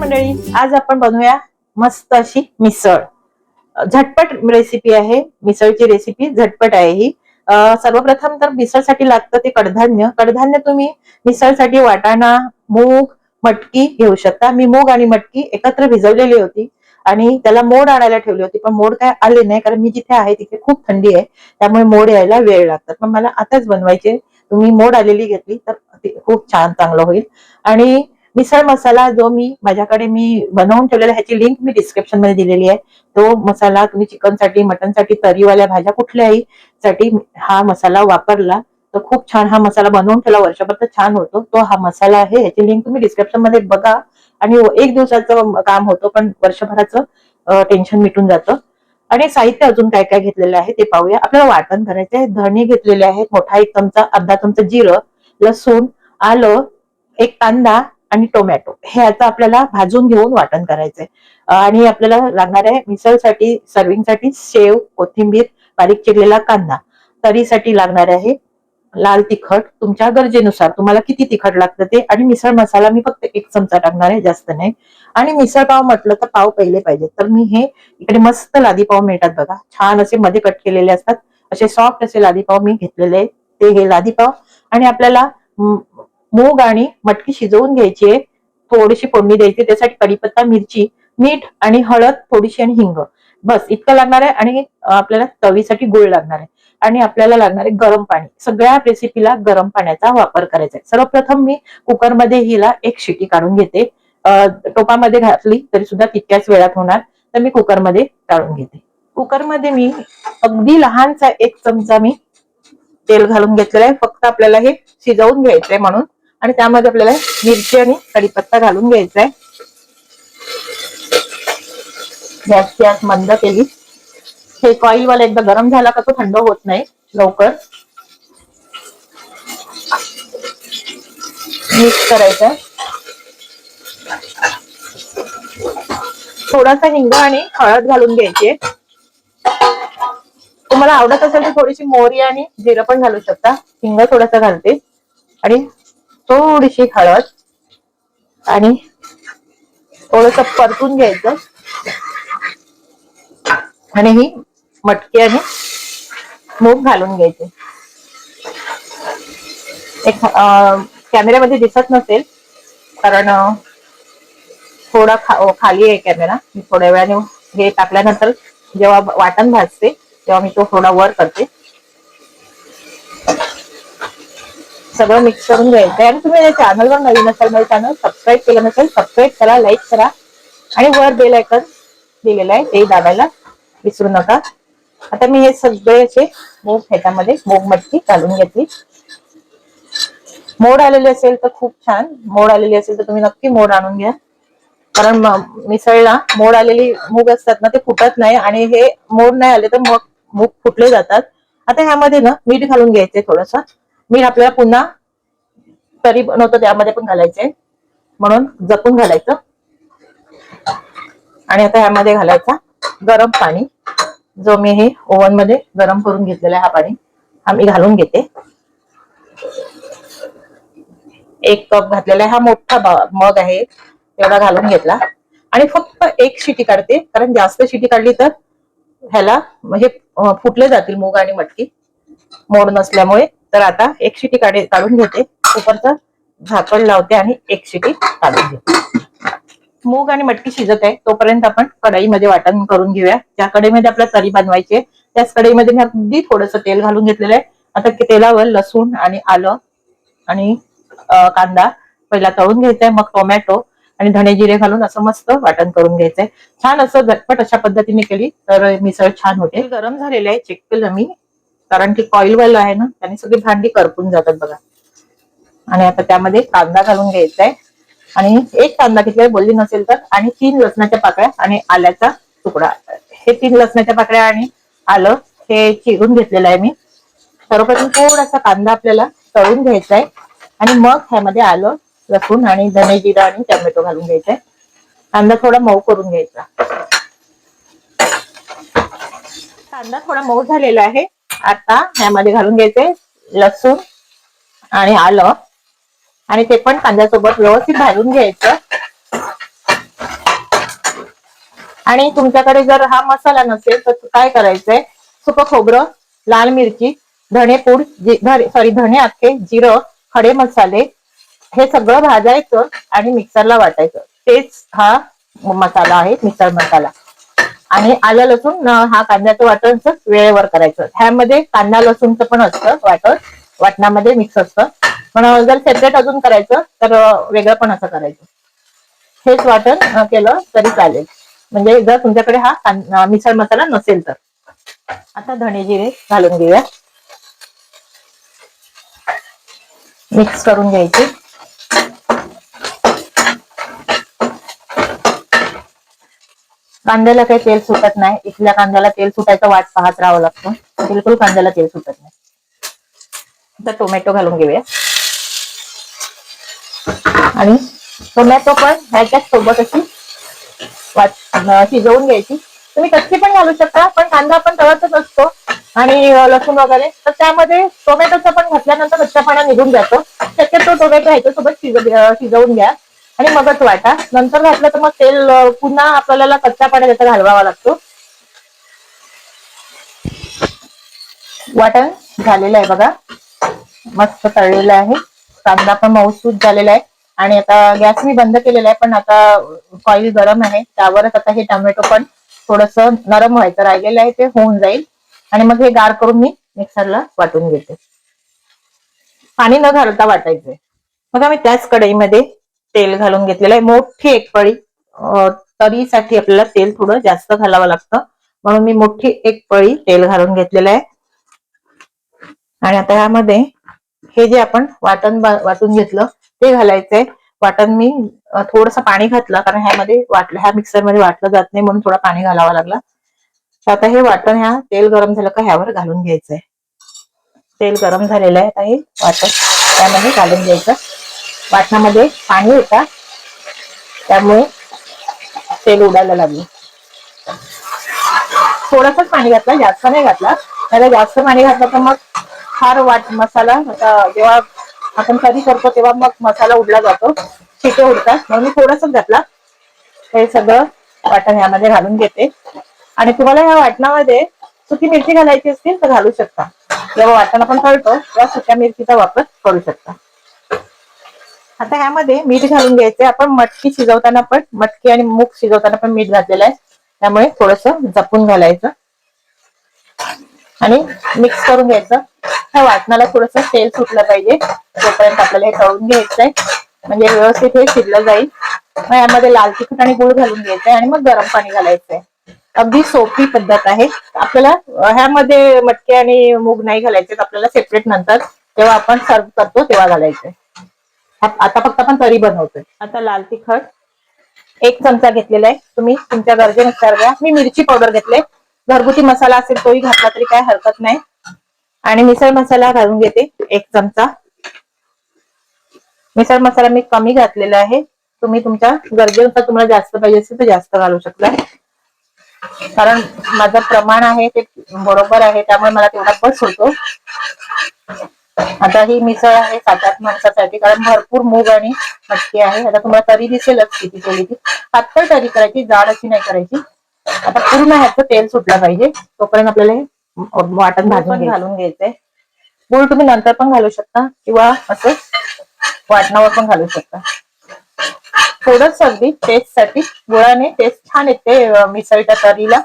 मंडळी आज आपण बनवूया मस्त अशी मिसळ. झटपट रेसिपी आहे. मिसळची रेसिपी झटपट आहे ही. सर्वप्रथम तर मिसळसाठी लागतं ते कडधान्य. कडधान्य तुम्ही मिसळसाठी वाटाणा मूग मटकी घेऊ शकता. मी मूग आणि मटकी एकत्र भिजवलेली होती आणि त्याला मोड आणायला ठेवली होती. पण मोड काय आले नाही कारण मी जिथे आहे तिथे खूप थंडी आहे. त्यामुळे मोड यायला वेळ लागतात. पण मला आताच बनवायचे. तुम्ही मोड आलेली घेतली तर खूप छान चांगलं होईल. आणि मिसळ मसाला जो मी माझ्याकडे मी बनवून ठेवलेला ह्याची लिंक मी डिस्क्रिप्शनमध्ये दिलेली आहे. तो मसाला तुम्ही चिकनसाठी मटनसाठी तरीवाल्या भाज्या कुठल्याही साठी हा मसाला वापरला तर खूप छान हा मसाला बनवून ठेवला. वर्षभर तर छान होतो. तो हा मसाला आहे ह्याची लिंक तुम्ही डिस्क्रिप्शनमध्ये बघा. आणि हो, एक दिवसाचं काम होतं पण वर्षभराचं टेन्शन मिटून जातं. आणि साहित्य अजून काय काय घेतलेलं आहे ते पाहूया. आपल्याला वाटण करायचं आहे धणे घेतलेले आहेत मोठा एक चमचा अर्धा चमचा जिरं लसूण आलं एक कांदा आणि टोमॅटो. हे आता आपल्याला भाजून घेऊन वाटण करायचंय. आणि आपल्याला लागणार आहे मिसळसाठी सर्विंगसाठी शेव कोथिंबीर बारीक चिरलेला कांदा. तरीसाठी लागणार आहे लाल तिखट. तुमच्या गरजेनुसार तुम्हाला किती तिखट लागतं ते आणि मिसळ मसाला मी फक्त एक चमचा टाकणार आहे जास्त नाही. आणि मिसळ पाव म्हटलं तर पाव पहिले पाहिजे. तर मी हे इकडे मस्त लादी पाव मिळतात बघा. छान असे मध्ये कट केलेले असतात. असे सॉफ्ट असे लादी पाव मी घेतलेले आहेत. ते हे लादी पाव. आणि आपल्याला मूग आणि मटकी शिजवून घ्यायची आहे. थोडीशी फोडणी द्यायची त्यासाठी कढीपत्ता मिरची मीठ आणि हळद थोडीशी आणि हिंग. बस इतकं लागणार आहे आणि आपल्याला तवीसाठी गुळ लागणार आहे. आणि आपल्याला लागणार आहे गरम पाणी. सगळ्या रेसिपीला गरम पाण्याचा वापर करायचा आहे. सर्वप्रथम मी कुकरमध्ये हिला एक शिटी काढून घेते. टोपामध्ये घातली तरी सुद्धा तितक्याच वेळात होणार. तर मी कुकरमध्ये काढून घेते. कुकरमध्ये मी अगदी लहानसा एक चमचा मी तेल घालून घेतलेलं आहे. फक्त आपल्याला हे शिजवून घ्यायचंय म्हणून. आणि त्यामध्ये आपल्याला मिरची आणि कढीपत्ता घालून घ्यायचा आहे गॅसची आग मंद केली हे कॉईल वाला एकदा गरम झाला का तो थंड होत नाही लवकर. मिक्स करायचं. थोडासा हिंग आणि हळद घालून घ्यायची तुम्हाला आवडत असेल तर थोडीशी मोहरी आणि जिरं पण घालू शकता. हिंग थोडासा घालते. आणि थोडीशी हळद आणि थोडस परतून घ्यायचं. आणि ही मटकी आणि मूग घालून घ्यायचे. एक कॅमेऱ्यामध्ये दिसत नसेल कारण थोडा खा खाली आहे कॅमेरा. मी थोड्या वेळाने हे टाकल्यानंतर जेव्हा वाटण भाजते तेव्हा मी तो थोडा वर करते. सगळं मिक्स करून घ्यायचं आणि तुम्ही चॅनलवर नवीन असाल माझ्या चॅनल सबस्क्राईब केलं नसेल सबस्क्राईब करा लाईक करा. आणि वर बेल आयकन दिलेलं आहे ते दाबायला विसरू नका. आता मी हे सगळे असे मूग ह्याच्यामध्ये मूग मटकी घालून घेतली. मोड आलेली असेल तर खूप छान. मोड आलेली असेल तर तुम्ही नक्की मोड आणून घ्या. कारण मिसळला. मोड आलेली मूग असतात ना ते फुटत नाही. आणि हे मोड नाही आले तर मग मूग फुटले जातात. आता ह्यामध्ये ना मीठ घालून घ्यायचे थोडस. मीठ आपल्याला पुन्हा तरी बनवतो त्यामध्ये पण घालायचंय म्हणून जपून घालायचं. आणि आता ह्यामध्ये घालायचा गरम पाणी. जो मी हे ओव्हनमध्ये गरम करून घेतलेला आहे हा पाणी हा मी घालून घेते. एक कप घातलेला हा मोठा मग आहे. तेवढा घालून घेतला. आणि फक्त एक शिटी काढते. कारण जास्त शिटी काढली तर ह्याला हे फुटले जातील मूग आणि मटकी. मोड नसल्यामुळे. तर आता एक शिटी काढे काढून घेते. कुकरचं झाकण लावते आणि एक शिटी काढून घेते. मूग आणि मटकी शिजत आहे. तोपर्यंत आपण कढईमध्ये वाटण करून घेऊया. ज्या कढईमध्ये आपल्याला तरी बनवायची आहे त्याच कढईमध्ये मी अगदी थोडस तेल घालून घेतलेलं आहे. आता तेलावर लसूण आणि आलं आणि कांदा पहिला तळून घ्यायचा आहे. मग टोमॅटो आणि धणे जिरे घालून असं मस्त वाटण करून घ्यायचंय छान असं झटपट अशा पद्धतीने केली तर मिसळ छान होते. गरम झालेलं आहे. चेक केलं मी कारण की कॉईल आहे ना त्याने सगळी भांडी करपून जातात बघा. आणि आता त्यामध्ये कांदा घालून घ्यायचा आहे आणि एक कांदा घेतलाय बोलली नसेल तर आणि तीन लसणाच्या पाकळ्या आणि आल्याचा तुकडा. हे तीन लसणाच्या पाकळ्या आणि आलं हे चिरून घेतलेलं आहे मी. सर्वप्रथम थोडासा कांदा आपल्याला तळून घ्यायचा आहे आणि मग ह्यामध्ये आलं लसूण आणि धने जिरा आणि टोमॅटो घालून घ्यायचा आहे कांदा थोडा मऊ करून घ्यायचा. कांदा थोडा मऊ झालेला आहे. आता ह्यामध्ये घालून घ्यायचे लसूण आणि आलं. आणि ते पण कांद्यासोबत व्यवस्थित भाजून घ्यायचं. आणि तुमच्याकडे जर हा मसाला नसेल तर काय करायचंय? सुकं खोबरं लाल मिरची धणेपूड सॉरी धणे आखे जिरं खडे मसाले हे सगळं भाजायचं आणि मिक्सरला वाटायचं. तेच हा मसाला आहे मिक्सर मसाला. आणि आलं लसूण हा कांद्याचं वाटण वेळेवर करायचं. ह्यामध्ये कांदा लसूणचं पण असतं वाटण. वाटणामध्ये मिक्स असतं. पण जर सेपरेट अजून करायचं तर वेगळं पण असं करायचं. हेच वाटण केलं तरी चालेल. म्हणजे जर तुमच्याकडे हा मिसळ मसाला नसेल तर. आता धणे जिरे घालून घेऊया. मिक्स करून घ्यायची. कांद्याला काही तेल सुटत नाही. इथल्या कांद्याला तेल सुटायचं वाट पाहत राहावं लागतं. बिलकुल कांद्याला तेल सुटत नाही. आता टोमॅटो घालून घेऊया. आणि टोमॅटो पण ह्याच्याच सोबत अशी वाट शिजवून घ्यायची. तुम्ही कच्ची पण घालू शकता पण कांदा आपण तळतच असतो आणि लसूण वगैरे. तर त्यामध्ये टोमॅटोचा पण घातल्यानंतर कच्चापणा निघून जातो. शक्यतो टोमॅटो ह्याच्यासोबत शिजवून घ्या. आणि मगच वाटा नंतर घातलं तर मग तेल पुन्हा आपल्याला कच्चा पाण्यात त्याचा घालवावा लागतो. वाटण झालेलं आहे बघा. मस्त तळलेलं आहे. कांदा पण मऊसूत झालेला आहे. आणि आता गॅस मी बंद केलेला आहे पण आता कॉईल गरम आहे. त्यावरच आता हे टोमॅटो पण थोडस नरम व्हायचं राहिलेलं आहे ते होऊन जाईल. आणि मग हे गार करून मी मिक्सरला वाटून घेते. पाणी न घालता वाटायचंय. मग आम्ही त्याच कढईमध्ये तेल घालून घेतलेलं आहे. मोठी एक पळी तरीसाठी आपल्याला तेल थोडं जास्त घालावं लागतं. म्हणून मी मोठी एक पळी तेल घालून घेतलेलं आहे. आणि आता यामध्ये हे जे आपण वाटण वाटून घेतलं ते घालायचंय वाटण मी थोडस पाणी घातलं कारण ह्यामध्ये वाटलं ह्या मिक्सरमध्ये वाटलं जात नाही म्हणून थोडा पाणी घालावा लागला. तर आता हे वाटण ह्या तेल गरम झालं का ह्यावर घालून घ्यायचंय तेल गरम झालेलं आहे आता हे वाटण. त्यामध्ये घालून घ्यायचं. वाटणामध्ये पाणी होता त्यामुळे तेल उडायला लागलं. थोडंसंच पाणी घातलं जास्त नाही घातला. नाही जास्त पाणी घातलं तर मग फार वाट मसाला जेव्हा आपण कधी करतो तेव्हा मग मसाला उडला जातो. शिटे उडतात. म्हणून मी थोडासाच घातला. हे सगळं वाटण ह्यामध्ये घालून घेते. आणि तुम्हाला या वाटणामध्ये सुकी मिरची घालायची असतील तर घालू शकता. जेव्हा वाटण आपण कळतो तेव्हा सुक्या मिरचीचा वापर करू शकता. आता ह्यामध्ये मीठ घालून घ्यायचे आपण मटकी शिजवताना पण मटकी आणि मूग शिजवताना पण मीठ घातलेलं आहे. त्यामुळे थोडस जपून घालायचं. आणि मिक्स करून घ्यायचं. ह्या वाटणाला थोडस तेल सुटलं पाहिजे. तोपर्यंत आपल्याला हे तळून घ्यायचंय. म्हणजे व्यवस्थित हे शिजलं जाईल. मग यामध्ये लाल तिखट आणि गुळ घालून घ्यायचंय आणि मग गरम पाणी घालायचंय. अगदी सोपी पद्धत आहे. आपल्याला ह्यामध्ये मटके आणि मूग नाही घालायचे. आपल्याला सेपरेट नंतर जेव्हा आपण सर्व करतो तेव्हा घालायचंय. आता फक्त आपण तरी बनवतोय. आता लाल तिखट. एक चमचा घेतलेला आहे. तुम्ही तुमच्या गरजेनुसार घ्या. मी मिरची पावडर घेतले घरगुती मसाला असेल तोही घातला तरी काय हरकत नाही. आणि मिसळ मसाला घालून घेते. एक चमचा. मिसळ मसाला मी कमी घातलेला आहे. तुम्ही तुमच्या गरजेनुसार तुम्हाला जास्त पाहिजे असेल तर जास्त घालू शकता. कारण माझं प्रमाण आहे ते बरोबर आहे. त्यामुळे मला तेवढा बस होतो. आता ही मिसळ आहे सात आठ माणसासाठी कारण भरपूर मूग आणि मटकी आहे. आता तुम्हाला तरी दिसेलच किती केली ती. पातळ तरी करायची जाड अशी नाही करायची. आता पूर्ण ह्याचं तेल सुटलं पाहिजे. तोपर्यंत आपल्याला हे वाटण भाजून घालून घ्यायचंय. गुळ तुम्ही नंतर पण घालू शकता किंवा असं वाटणावर पण घालू शकता. थोडंच अगदी टेस्टसाठी गुळाने टेस्ट छान येते मिसळच्या तरीला.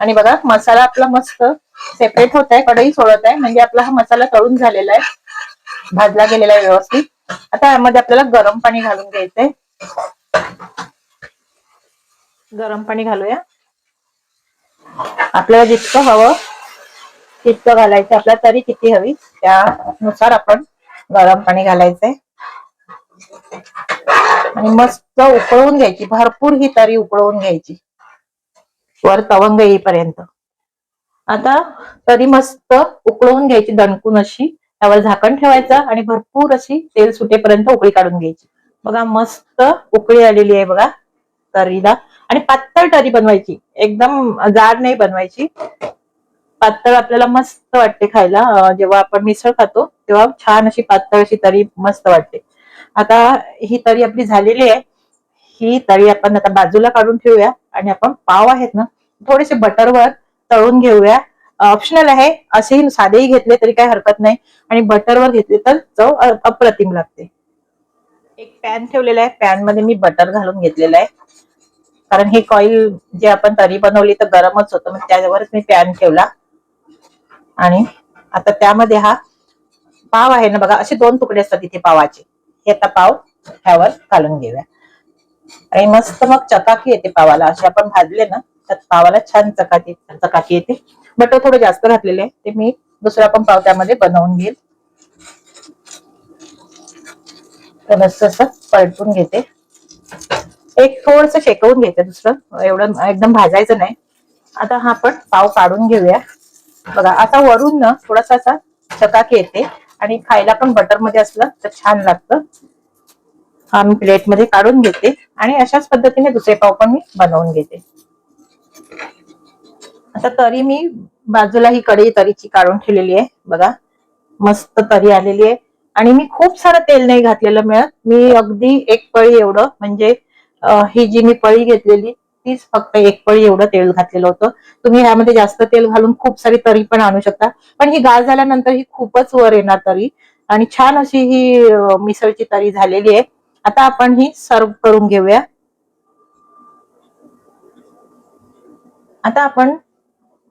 आणि बघा मसाला आपला मस्त सेपरेट होत आहे कढई सोडत आहे. म्हणजे आपला हा मसाला तळून झालेला आहे. भाजला गेलेला आहे व्यवस्थित. आता यामध्ये आपल्याला गरम पाणी घालून घ्यायचंय. गरम पाणी घालूया. आपल्याला जितकं हवं तितकं घालायचं. आपल्याला तरी किती हवी त्यानुसार आपण गरम पाणी घालायचंय. आणि मस्त उकळवून घ्यायची. भरपूर ही तरी उकळवून घ्यायची. वर तवंग येईपर्यंत. आता तरी मस्त उकळवून घ्यायची दणकून अशी. त्यावर झाकण ठेवायचं आणि भरपूर अशी तेल सुटेपर्यंत उकळी काढून घ्यायची. बघा मस्त उकळी आलेली आहे बघा. तरीला. आणि पातळ तरी बनवायची. एकदम जाड नाही बनवायची. पातळ आपल्याला मस्त वाटते खायला. जेव्हा आपण मिसळ खातो तेव्हा छान अशी पातळ अशी तरी मस्त वाटते. आता ही तरी आपली झालेली आहे. ही तरी आपण आता बाजूला काढून ठेवूया. आणि आपण पाव आहेत ना थोडेसे बटरवर तळून घेऊया. ऑप्शनल आहे असेही साधेही घेतले तरी काही हरकत नाही. आणि बटरवर घेतले तर चव अप्रतिम लागते. एक पॅन ठेवलेला आहे. पॅनमध्ये मी बटर घालून घेतलेलं आहे. कारण हे कॉईल जे आपण तरी बनवली तर गरमच होतं मग त्यावरच मी पॅन ठेवला. आणि आता त्यामध्ये हा पाव आहे ना बघा असे दोन तुकडे असतात इथे पावाचे. हे आता पाव ह्यावर घालून घेऊया. आणि मस्त मग चकाकी येते पावाला. असे आपण भाजले ना त्यात पावाला छान चकाकी चकाकी येते. बटर थोडं जास्त घातलेले आहे ते मी दुसरा पण पाव त्यामध्ये बनवून घेईल. तर मस्त असं पलटून घेते. एक थोडस शेकवून घेते दुसरं. एवढं एकदम भाजायचं नाही. आता हा आपण पाव काढून घेऊया. बघा आता वरून ना थोडासा असा चकाकी येते. आणि खायला पण बटरमध्ये असलं तर छान लागतं. हा मी प्लेटमध्ये काढून घेते आणि अशाच पद्धतीने दुसरे पाव पण मी बनवून घेते. आता तरी मी बाजूला ही कढई तरीची काढून ठेवलेली आहे. बघा मस्त तरी आलेली आहे. आणि मी खूप सारं तेल नाही घातलेलं मिळत. मी अगदी एक पळी एवढं म्हणजे ही जी मी पळी घेतलेली तीच फक्त एक पळी एवढं तेल घातलेलं होतं. तुम्ही ह्यामध्ये जास्त तेल घालून खूप सारी तरी पण आणू शकता. पण ही गाळ झाल्यानंतर ही खूपच वर येणार तरी. आणि छान अशी ही मिसळची तरी झालेली आहे. आता आपण ही सर्व करून घेऊया. आता आपण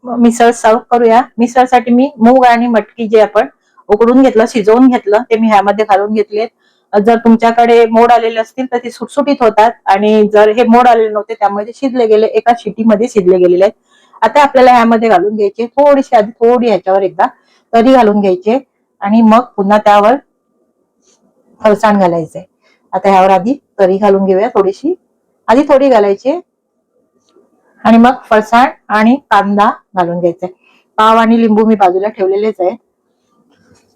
मिसळ सर्व करूया. मिसळसाठी मी मूग आणि मटकी जे आपण उकडून घेतलं शिजवून घेतलं ते मी ह्यामध्ये घालून घेतलेत जर तुमच्याकडे मोड आलेले असतील तर ते सुटसुटीत होतात आणि जर हे मोड आलेले नव्हते त्यामुळे ते शिजले गेले एका शिटीमध्ये शिजले गेलेले आहेत. आता आपल्याला ह्यामध्ये घालून घ्यायचे थोडीशी आधी थोडी ह्याच्यावर एकदा तरी घालून घ्यायचे. आणि मग पुन्हा त्यावर फरसाण घालायचंय आता ह्यावर आधी तरी घालून घेऊया थोडीशी. आधी थोडी घालायची. आणि मग फरसाण आणि कांदा घालून घ्यायचा. पाव आणि लिंबू मी बाजूला ठेवलेलेच आहे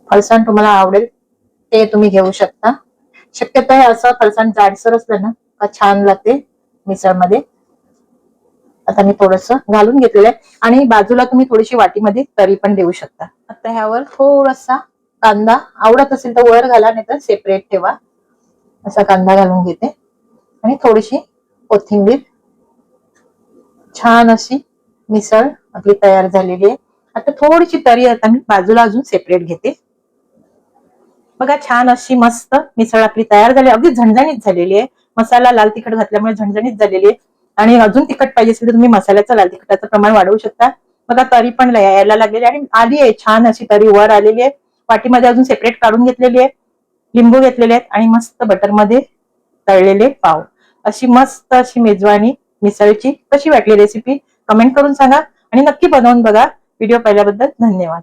फरसाण तुम्हाला आवडेल ते तुम्ही घेऊ शकता. शक्यतो हे असं फरसाण जाडसर असलं ना का छान लागते मिसळमध्ये. आता मी थोडस घालून घेतलेलं आहे. आणि बाजूला तुम्ही थोडीशी वाटीमध्ये तरी पण देऊ शकता. आता ह्यावर थोडासा कांदा आवडत असेल तर वर घाला नाही तर सेपरेट ठेवा. असा कांदा घालून घेते. आणि थोडीशी कोथिंबीर. छान अशी मिसळ आपली तयार झालेली आहे. आता थोडीशी तरी आता मी बाजूला अजून सेपरेट घेते. बघा छान अशी मस्त मिसळ आपली तयार झाली. अगदी झणझणीत झालेली आहे. मसाला लाल तिखट घातल्यामुळे झणझणीत झालेली आहे. आणि अजून तिखट पाहिजे असेल तर तुम्ही मसाल्याचं लाल तिखटाचं प्रमाण वाढवू शकता. बघा तरी पण यायला लागलेली आणि आली आहे छान अशी तरी वर आलेली आहे. वाटीमध्ये अजून सेपरेट काढून घेतलेली आहे. लिंबू घेतलेले आहेत आणि मस्त बटरमध्ये तळलेले पाव. अशी मस्त अशी मेजवानी मिसळची कशी वाटली रेसिपी कमेंट करून सांगा आणि नक्की बनवून बघा. व्हिडिओ पाहिल्याबद्दल धन्यवाद.